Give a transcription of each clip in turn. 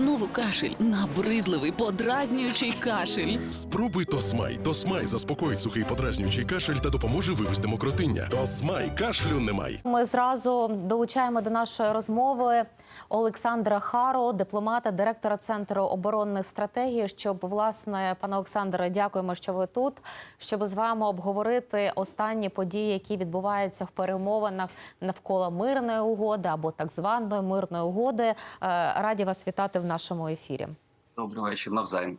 Знову кашель, набридливий, подразнюючий кашель. Спробуй Тосмай. Тосмай заспокоїть сухий подразнюючий кашель та допоможе вивести мокротиння. Тосмай кашлю немає. Ми зразу долучаємо до нашої розмови Олександра Хару, дипломата, директора центру оборонних стратегій. Щоб власне, пане Олександре, дякуємо, що ви тут. Щоб з вами обговорити останні події, які відбуваються в перемовинах навколо мирної угоди або так званої мирної угоди. Е, Раді вас вітати в нашому ефірі. Добрий вечір, навзаєм.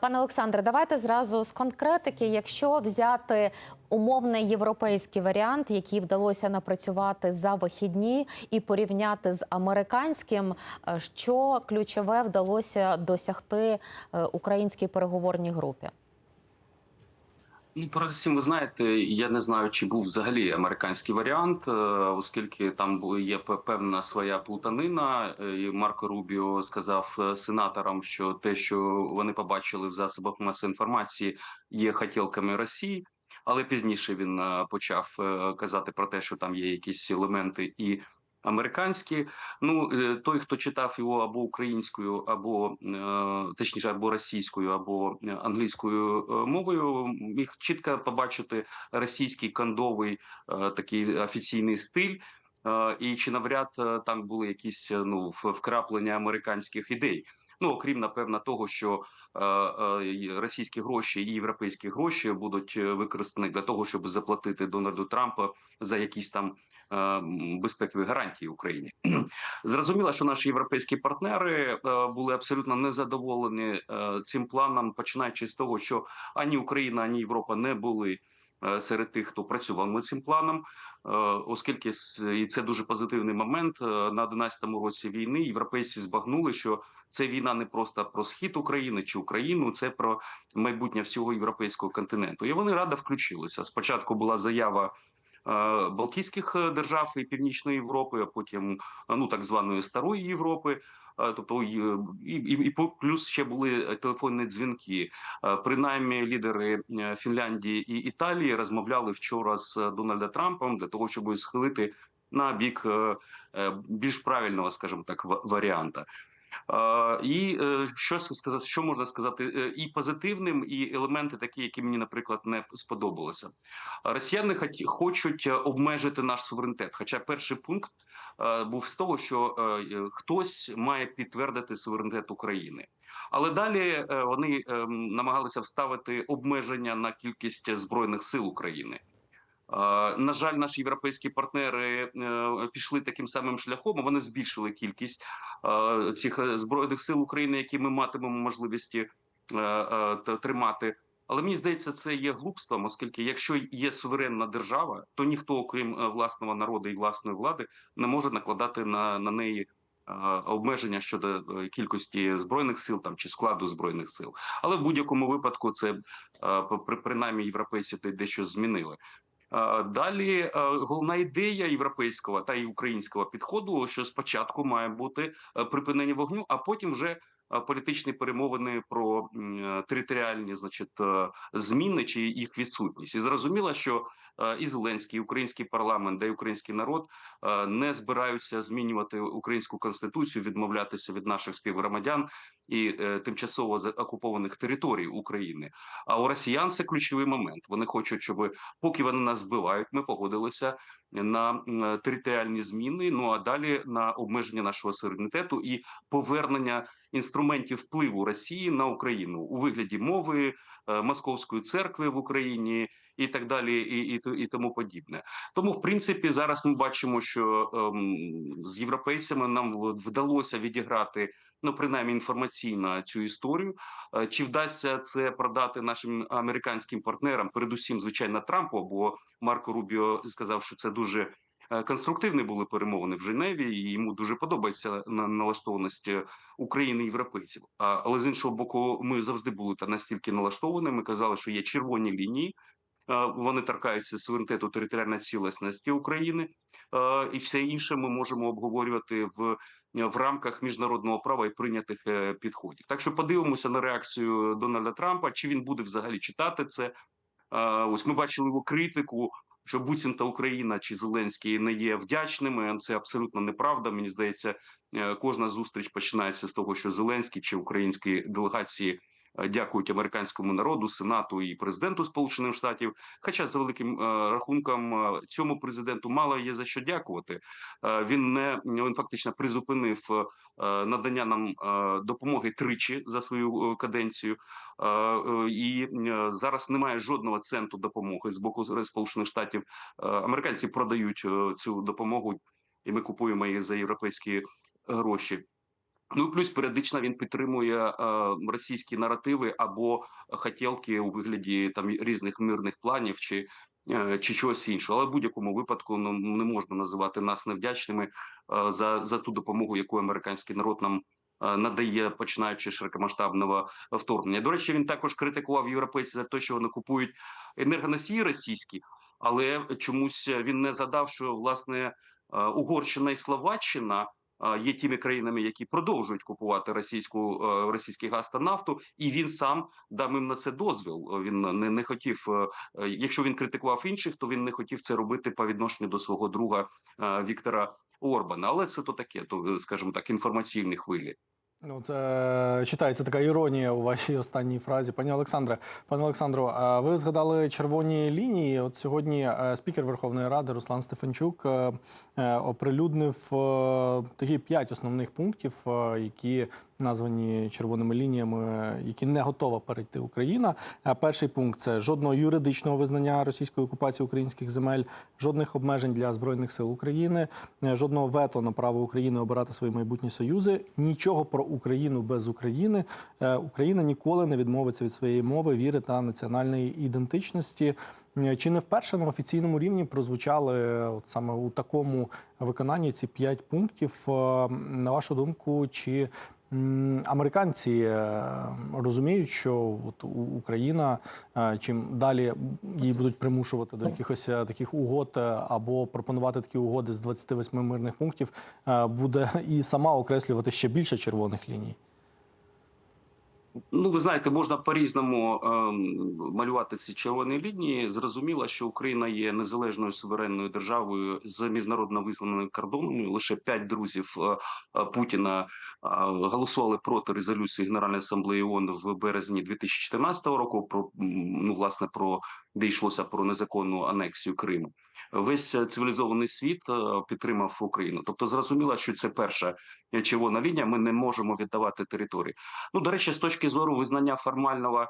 Пане Олександре, давайте зразу з конкретики. Якщо взяти умовний європейський варіант, який вдалося напрацювати за вихідні, і порівняти з американським, що ключове вдалося досягти е, українській переговорній групі? Ну, передусім, ви знаєте, я не знаю, чи був взагалі американський варіант, е, оскільки там є певна своя плутанина. Е, І Марко Рубіо сказав е, сенаторам, що те, що вони побачили в засобах масової інформації, є хотілками Росії. Але пізніше він почав казати про те, що там є якісь елементи і американські. Ну е, той, хто читав його або українською, або е, точніше, або російською, або е, англійською мовою, міг чітко побачити російський кандовий такий офіційний стиль. І чи навряд там були якісь ну вкраплення американських ідей? Ну окрім напевно того, що е, е, російські гроші і європейські гроші будуть е, використані для того, щоб заплатити Дональду Трампу за якісь там безпекові гарантії Україні. Зрозуміло, що наші європейські партнери були абсолютно незадоволені цим планом, починаючи з того, що ані Україна, ані Європа не були. Е, Серед тих, хто працював над цим планом, е, оскільки і це дуже позитивний момент е, на 11-му році війни. Європейці збагнули, що це війна не просто про схід України чи Україну, це про майбутнє всього європейського континенту. І вони радо включилися. Спочатку була заява Балтійських держав і Північної Європи, а потім ну так званої старої Європи. Е, Тобто і, і, і плюс ще були е, телефонні дзвінки. Е, Принаймні, лідери е, Фінляндії і Італії розмовляли вчора з Дональда Дональдом Трампом для того, щоб схилити на бік е, е, більш правильного, скажімо так, ва- варіанта. І е, що сказати, що можна сказати, е, і позитивним, і елементи такі, які мені, наприклад, не сподобалися. Росіяни хочуть е, обмежити наш суверенітет. Хоча перший пункт був з того, що хтось має підтвердити суверенітет України. Але далі вони е, намагалися вставити обмеження на кількість збройних сил України. На жаль, наші європейські партнери е, пішли таким самим шляхом. Вони збільшили кількість цих е, збройних сил України, які ми матимемо можливості е, тримати. Але мені здається, це є глупством, оскільки якщо є суверенна держава, то ніхто, окрім власного народу і власної влади, не може накладати на, на неї обмеження щодо кількості збройних сил там чи складу збройних сил. Але в будь-якому випадку це принаймні європейці дещо змінили. Е, Далі е, головна ідея європейського та й українського підходу, що спочатку має бути е, припинення вогню, а потім вже політичні перемовини про е, територіальні, значить, е, зміни чи їх відсутність. І зрозуміло, що е, і Зеленський, і український парламент, де й український народ е, не збираються змінювати українську конституцію, відмовлятися від наших співгромадян і е, тимчасово окупованих територій України. А у росіян це ключовий момент. Вони хочуть, щоб поки вони нас збивають, ми погодилися на територіальні зміни. Ну а далі на обмеження нашого суверенітету і повернення інструментів впливу Росії на Україну у вигляді мови е, московської церкви в Україні і так далі, і, і, і тому подібне. Тому, в принципі, зараз ми бачимо, що ем, з європейцями нам вдалося відіграти. Ну, принаймні інформаційно цю історію. Е, Чи вдасться це продати нашим американським партнерам, передусім, звичайно, Трампу, бо Марко Рубіо сказав, що це дуже конструктивні були перемовини в Женеві, і йому дуже подобається на- налаштованість е, України і європейців. Але з іншого боку, ми завжди були та настільки налаштовані. Ми казали, що є червоні лінії. е, Вони торкаються суверенітету територіальної цілісності України, е, і все інше ми можемо обговорювати в в рамках міжнародного права і прийнятих е, підходів. Так що подивимося на реакцію Дональда Трампа, чи він буде взагалі читати це. Е, Ось ми бачили його критику що буцімта Україна чи Зеленський не є вдячними. Це абсолютно неправда. Мені здається, е, кожна зустріч починається з того, що Зеленський чи українські делегації дякують американському народу, сенату і президенту Сполучених Штатів. Хоча за великим е, рахунком е, цьому президенту мало є за що дякувати. Е, Він не він фактично призупинив е, надання нам е, допомоги тричі за свою е, каденцію. Е, е, І е, зараз немає жодного центу допомоги з боку Сполучених Штатів. Е, Американці продають е, цю допомогу, і ми купуємо її за європейські гроші. Ну плюс періодично він підтримує е, російські наративи або хотілки у вигляді там різних мирних планів чи. е, Чи чогось іншого, але в будь-якому випадку ну, не можна називати нас невдячними е, за, за ту допомогу, яку американський народ нам е, надає, починаючи з широкомасштабного вторгнення. До речі, він також критикував європейців за те, що вони купують енергоносії російські, але чомусь він не задав, що власне е, Угорщина і Словаччина є тими країнами, які продовжують купувати російську е, російський газ та нафту, і він сам дав їм на це дозвіл. Він не, не хотів, е, е, якщо він критикував інших, то він не хотів це робити по відношенню до свого друга Віктора Орбана. Але це то таке, то скажімо так, інформаційні хвилі. Ну, це читається така іронія у вашій останній фразі. Пані Олександре, пане Олександру, ви згадали червоні лінії. От сьогодні е, спікер Верховної Ради Руслан Стефанчук е, е, оприлюднив е, такі п'ять основних пунктів, е, які названі червоними лініями, які не готова перейти Україна. Перший пункт це жодного юридичного визнання російської окупації українських земель, жодних обмежень для збройних сил України, жодного вето на право України обирати свої майбутні союзи, нічого про Україну без України. Е, Україна ніколи не відмовиться від своєї мови, віри та національної ідентичності. Е, Чи не вперше на офіційному рівні прозвучали е, от саме у такому виконанні ці п'ять пунктів? На вашу думку, чи американці е, розуміють, що от Україна е, чим далі її будуть примушувати до якихось е, таких угод або пропонувати такі угоди з 28 мирних пунктів, буде і сама окреслювати ще більше червоних ліній? Ну, ви знаєте, можна по-різному ем, малювати ці червоні лінії. Зрозуміло, що Україна є незалежною суверенною державою з міжнародно визнаними кордонами. Лише п'ять друзів е, е, Путіна е, голосували проти резолюції Генеральної асамблеї ООН в березні 2014 року. Про ну власне про де йшлося про незаконну анексію Криму. Весь е, цивілізований світ е, підтримав Україну. Тобто, зрозуміло, що це перша е, червона лінія. Ми не можемо віддавати території. Ну, до речі, з точки зору визнання формального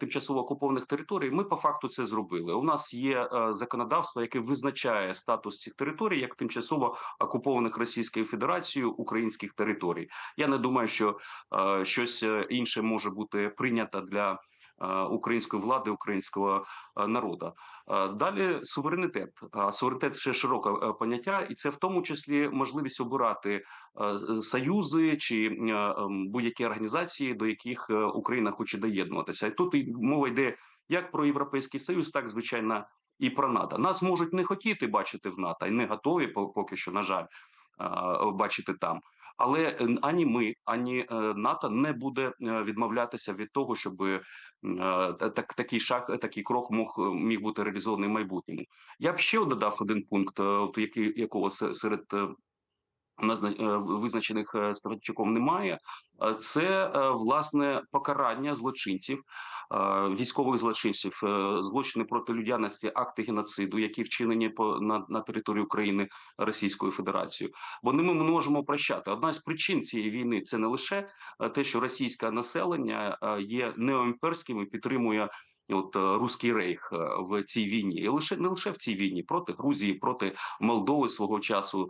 тимчасово окупованих територій, ми по факту це зробили. У нас є законодавство, яке визначає статус цих територій як тимчасово окупованих Російською Федерацією українських територій. Я не думаю, що щось інше може бути прийнято для. Е, Української влади, українського е, народу. Е, Далі суверенітет. Суверенітет ще широке поняття, і це в тому числі можливість обирати союзи чи ем, будь-які організації, до яких Україна хоче доєднуватися. І тут і мова йде як про європейський союз, так звичайно і про НАТО. Нас можуть не хотіти бачити в НАТО, і не готові по- поки що, на жаль, бачити там. Але е, ані ми, ані е, НАТО не буде е, відмовлятися від того, щоб так, такий шаг, такий крок мог міг бути реалізований в майбутньому. Я б ще додав один пункт, от який якого се- серед визначених е, немає. Е, Це е, власне покарання злочинців, е, військових злочинців, е, злочини проти людяності, акти геноциду, які вчинені по на, на території України Російською Федерацією. Вони ми можемо прощати. Одна з причин цієї війни це не лише е, те, що російське населення е, є неоімперським і підтримує. От е, руський рейх е, в цій війні, і лише не лише в цій війні проти Грузії, проти Молдови свого часу.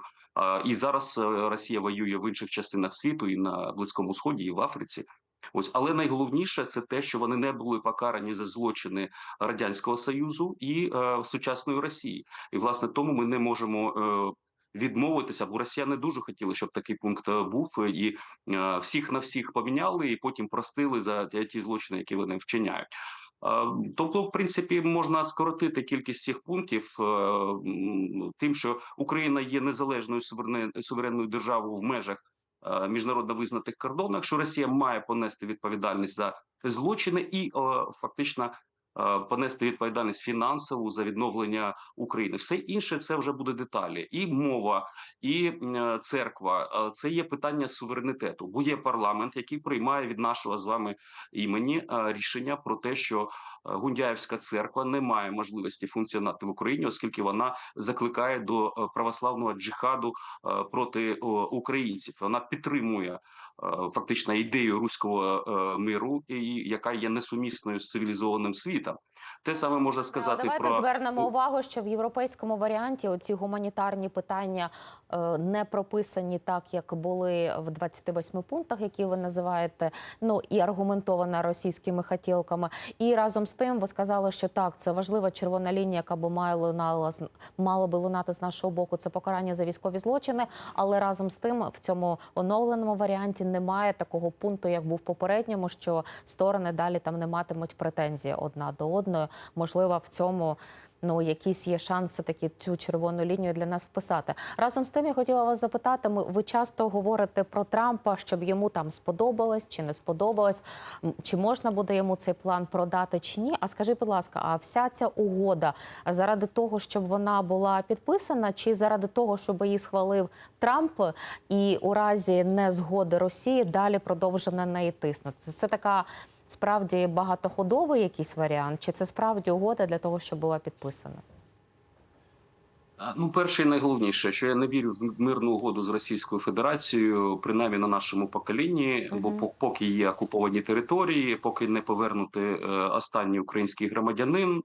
І зараз е, Росія воює в інших частинах світу, і на Близькому Сході, і в Африці. Ось, але найголовніше це те, що вони не були покарані за злочини радянського союзу і е, сучасної Росії. І власне тому ми не можемо. Е, Відмовитися, бо росіяни дуже хотіли, щоб такий пункт е, був, е, і всіх на всіх поміняли, і потім простили за ті злочини, які вони вчиняють. Е, Тобто, в принципі, можна скоротити кількість цих пунктів е, тим, що Україна є незалежною суверенною державою в межах е, міжнародно визнатих кордонах, що Росія має понести відповідальність за злочини і е, фактично понести відповідальність фінансову за відновлення України. Все інше це вже буде деталі, і мова, і е, церква. Е, Це є питання суверенітету, бо є парламент, який приймає від нашого з вами імені е, рішення про те, що е, Гундяєвська церква не має можливості функціонувати в Україні, оскільки вона закликає до е, православного джихаду е, проти українців. Вона підтримує е, фактично ідею руського е, миру, яка є несумісною з цивілізованим світом. Те саме може сказати Давайте про звернемо увагу, що в європейському варіанті оці гуманітарні питання е, не прописані так, як були в 28 пунктах, які ви називаєте. Ну і аргументована російськими хотілками. І разом з тим ви сказали, що так, це важлива червона лінія, яка би має лунала мало би лунати з нашого боку. Це покарання за військові злочини. Але разом з тим в цьому оновленому варіанті немає такого пункту, як був попередньому, що сторони далі там не матимуть претензії одна до одної. Можливо, в цьому ну якісь є шанси таки цю червону лінію для нас вписати. Разом з тим, я хотіла вас запитати. Ми ви часто говорите про Трампа, щоб йому там сподобалось чи не сподобалось, чи можна буде йому цей план продати чи ні? А скажіть, будь ласка, а вся ця угода заради того, щоб вона була підписана, чи заради того, щоб її схвалив Трамп, і у разі незгоди Росії далі продовжив неї тиснути? Це така справді багатоходовий якийсь варіант, чи це справді угода для того, щоб була підписана? Ну, перше і найголовніше, що я не вірю в мирну угоду з Російською Федерацією, принаймні на нашому поколінні, бо Мгм. по- поки є окуповані території, поки не повернути е, останній український громадянин,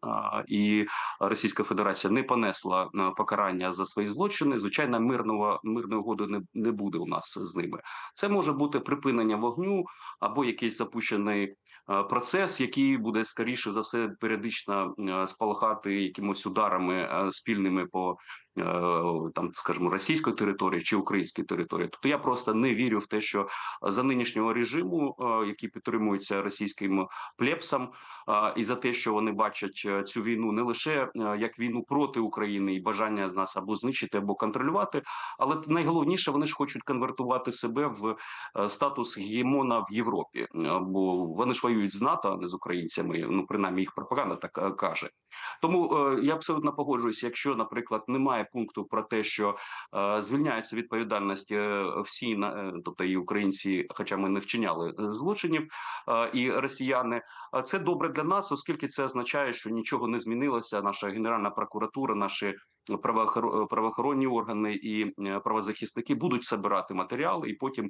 і Російська Федерація не понесла е, покарання за свої злочини. Звичайно, мирного мирної угоди не, не буде у нас з ними. Це може бути припинення вогню або якийсь запущений процес, який буде скоріше за все періодично е, спалахати якимось ударами е, спільними по е, там, скажімо, російської території чи української території. Тобто я просто не вірю в те, що за нинішнього режиму, е, який підтримується російським плепсом, е, і за те, що вони бачать е, цю війну не лише е, як війну проти України і бажання нас або знищити, або контролювати, але найголовніше вони ж хочуть конвертувати себе в е, статус гегемона в Європі, Е, бо вони ж воюють з НАТО, а не з українцями. Ну принаймні їх пропаганда так е, каже. Тому е, я абсолютно погоджуюся, якщо, наприклад, немає пункту про те, що е, звільняються відповідальність всі тобто і українці, хоча ми не вчиняли злочинів, і росіяни, це добре для нас, оскільки це означає, що нічого не змінилося. Наша генеральна прокуратура, наші правоохоронні органи і е, правозахисники будуть збирати матеріали і потім е,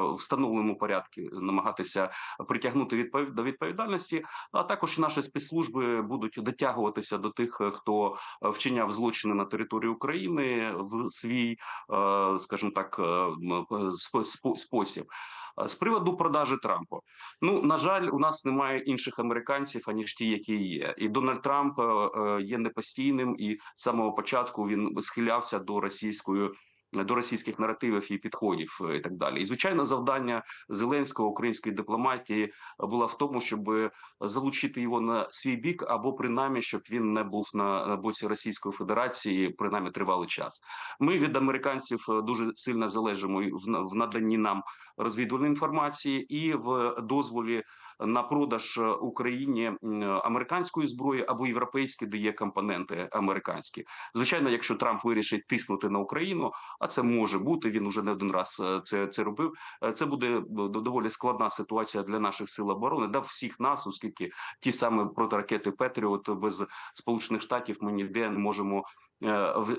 в встановленому порядку намагатися притягнути до відповідальності. А також наші спецслужби будуть дотягуватися до тих, е, хто е, вчиняв злочини на території України в свій, е, скажімо так, е, спосіб. З приводу продажі Трампа, ну на жаль, у нас немає інших американців аніж ті, які є. І Дональд Трамп е, е, є непостійним, і з самого початку він схилявся до російської. До російських наративів і підходів е, і так далі, і звичайно, завдання Зеленського української дипломатії була в тому, щоб залучити його на свій бік, або принаймні, щоб він не був на боці Російської Федерації, принаймні тривалий час. Ми від американців е, дуже сильно залежимо в наданні нам розвідувальної інформації і в дозволі на продаж е, Україні американської зброї або європейської, де є компоненти американські. Звичайно, якщо Трамп вирішить тиснути на Україну, а це може бути. Він уже не один раз е, це, це робив. е, Це буде е, доволі складна ситуація для наших сил оборони, да всіх нас, оскільки ті самі протиракети Петріот без Сполучених Штатів ми ніде не можемо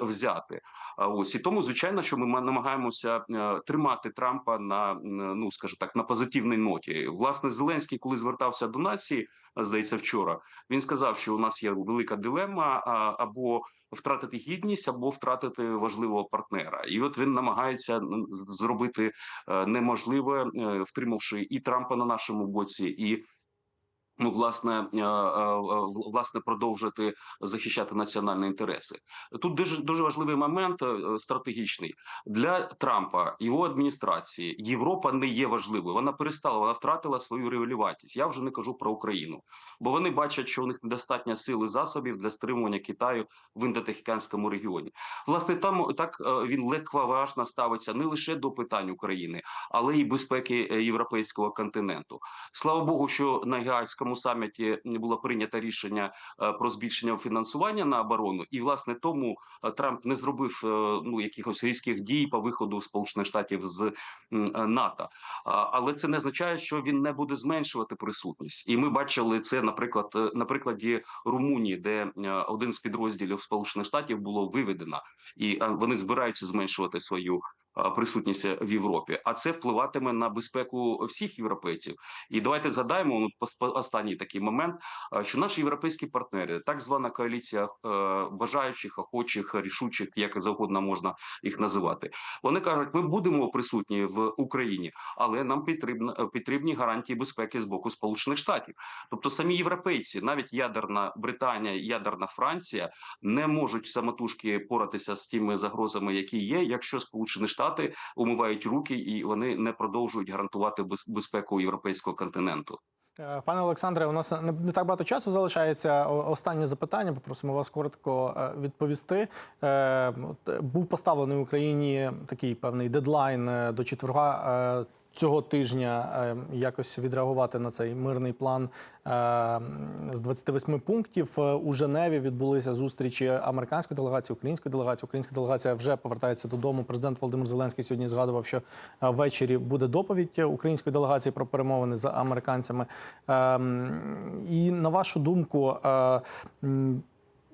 взяти. А ось і тому, звичайно, що ми намагаємося е, тримати Трампа на ну скажімо так на позитивній ноті. Власне, Зеленський, коли звертався до нації, здається, вчора він сказав, що у нас є велика дилема або втратити гідність, або втратити важливого партнера. І от він намагається зробити е, неможливе, е, втримавши і Трампа на нашому боці, і ну, власне, е, е, власне, продовжити захищати національні інтереси. Тут дуже дуже важливий момент е, стратегічний для Трампа, його адміністрації. Європа не є важливою. Вона перестала, вона втратила свою релевантність. Я вже не кажу про Україну, бо вони бачать, що у них недостатньо сил і засобів для стримування Китаю в індотихоканському регіоні. Власне, там так він легковажно ставиться не лише до питань України, але й безпеки європейського континенту. Слава Богу, що на Гаазькому Будапештському саміті було прийнято рішення е, про збільшення фінансування на оборону, і власне тому е, Трамп не зробив е, ну якихось різких дій по виходу Сполучених Штатів з НАТО. Але це не означає, що він не буде зменшувати присутність. І ми бачили це, наприклад, на прикладі Румунії, де один з підрозділів Сполучених Штатів було виведено, і вони збираються зменшувати свою присутність в Європі. А це впливатиме на безпеку всіх європейців. І давайте згадаємо ну, останній такий момент, що наші європейські партнери, так звана коаліція бажаючих, охочих, рішучих, як завгодно можна їх називати. Вони кажуть, ми будемо присутні в Україні, але нам потрібно потрібні гарантії безпеки з боку Сполучених Штатів. Тобто самі європейці, навіть ядерна Британія, ядерна Франція, не можуть самотужки поратися з тими загрозами, які є, якщо Сполучені Штати умивають руки і вони не продовжують гарантувати без- безпеку європейського континенту. Е, Пане Олександре, у нас не, так багато часу залишається. Останнє запитання. Попросимо вас коротко е, відповісти. Е, Був поставлений Україні такий певний дедлайн до четверга. Цього тижня е, якось відреагувати на цей мирний план е, з 28 пунктів Е, у Женеві відбулися зустрічі американської делегації, української делегації. Українська делегація вже повертається додому. Президент Володимир Зеленський сьогодні згадував, що е, ввечері буде доповідь української делегації про перемовини з американцями. Ем, І на вашу думку, е,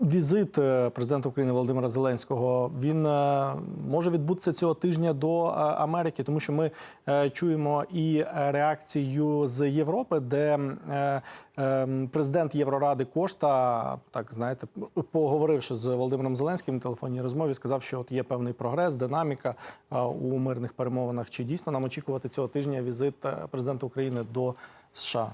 візит е, президента України Володимира Зеленського він е, може відбутися цього тижня до е, Америки, тому що ми чуємо і реакцію з Європи, де е, е, президент Євроради Кошта, так знаєте, поговоривши з Володимиром Зеленським в телефонній розмові, сказав, що от є певний прогрес, динаміка у мирних перемовинах. Чи дійсно нам очікувати цього тижня візит президента України до США?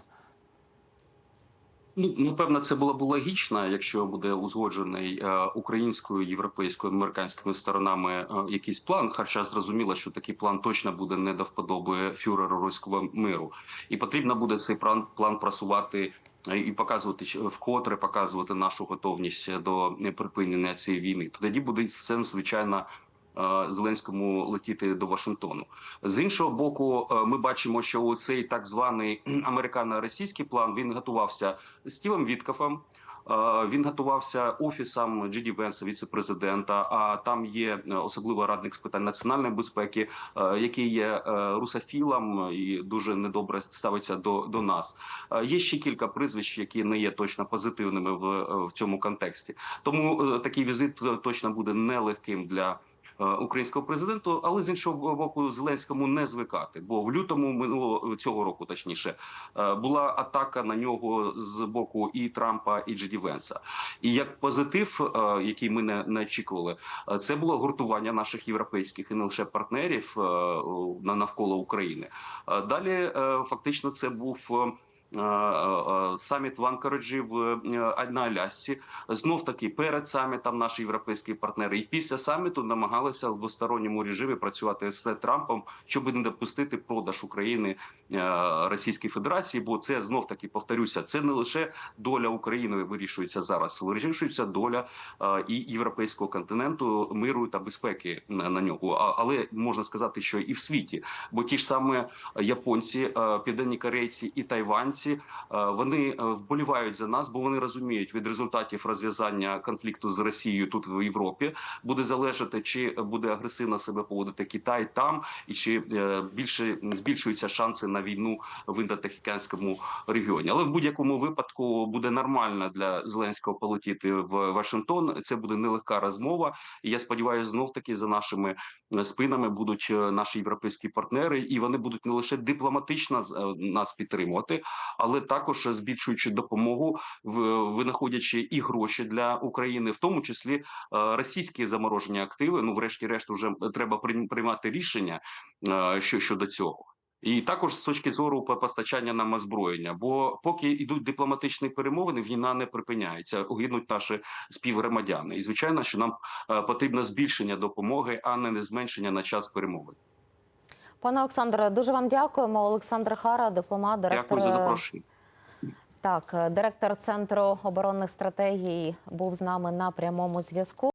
Ну напевно, це було б логічно, якщо буде узгоджений е, українською, європейською, американськими сторонами е, якийсь план. Хоча зрозуміло, що такий план точно буде не до вподоби фюреру руського миру, і потрібно буде цей план план просувати. е, І показувати вкотре показувати нашу готовність до припинення цієї війни. Тоді буде сенс, звичайно, Зеленському летіти до Вашингтону. З іншого боку, е, ми бачимо, що у цей так званий американо-російський план він готувався Стівом Віткафом. е, Він готувався офісом Джеді Венса, віце-президента. А там є е, особливо радник з питань національної безпеки, е, який є е, русофілом і дуже недобре ставиться до, до нас. Е, Є ще кілька прізвищ, які не є точно позитивними в, е, в цьому контексті. Тому е, такий візит е, точно буде нелегким для е, українського президенту, але з іншого боку, Зеленському не звикати. Бо в лютому минулого цього року, точніше, е, була атака на нього з боку і Трампа, і Джеді Венса. І як позитив, е, який ми не, не очікували, е, це було гуртування наших європейських і не лише партнерів е, на навколо України. Е, Далі е, фактично це був. Е, е, е, Саміт в Анкараджі в на Алясці знов таки перед самітом наші європейські партнери, і після саміту намагалися в двосторонньому режимі працювати з Трампом, щоб не допустити продаж України Російській Федерації. Бо це знов таки повторюся, це не лише доля України вирішується зараз, вирішується доля і європейського континенту, миру та безпеки на, нього. Але можна сказати, що і в світі, бо ті ж саме японці, південні корейці і тайванці е, вони е, вболівають за нас, бо вони розуміють від результатів розв'язання конфлікту з Росією тут в Європі буде залежати, чи буде агресивно себе поводити Китай там, і чи е, більше збільшуються шанси на війну в індотихоокеанському регіоні. Але в будь-якому випадку буде нормально для Зеленського полетіти в Вашингтон. Це буде нелегка розмова. І я сподіваюся, знов таки за нашими спинами будуть наші європейські партнери, і вони будуть не лише дипломатично нас підтримувати, але також збільшуючи допомогу, винаходячи і гроші для України, в тому числі е, російські заморожені активи. Ну, врешті-решт, вже треба прийм- приймати рішення е, щодо цього. І також з точки зору по- постачання нам озброєння, бо поки йдуть дипломатичні перемовини, війна не припиняється, гинуть наші співгромадяни. І звичайно, що нам е, потрібно збільшення допомоги, а не зменшення на час перемовин. Пане Олександре, дуже вам дякуємо. Олександр Хара, дипломат, директор Дякую за запрошення. Так, директор центру оборонних стратегій був з нами на прямому зв'язку.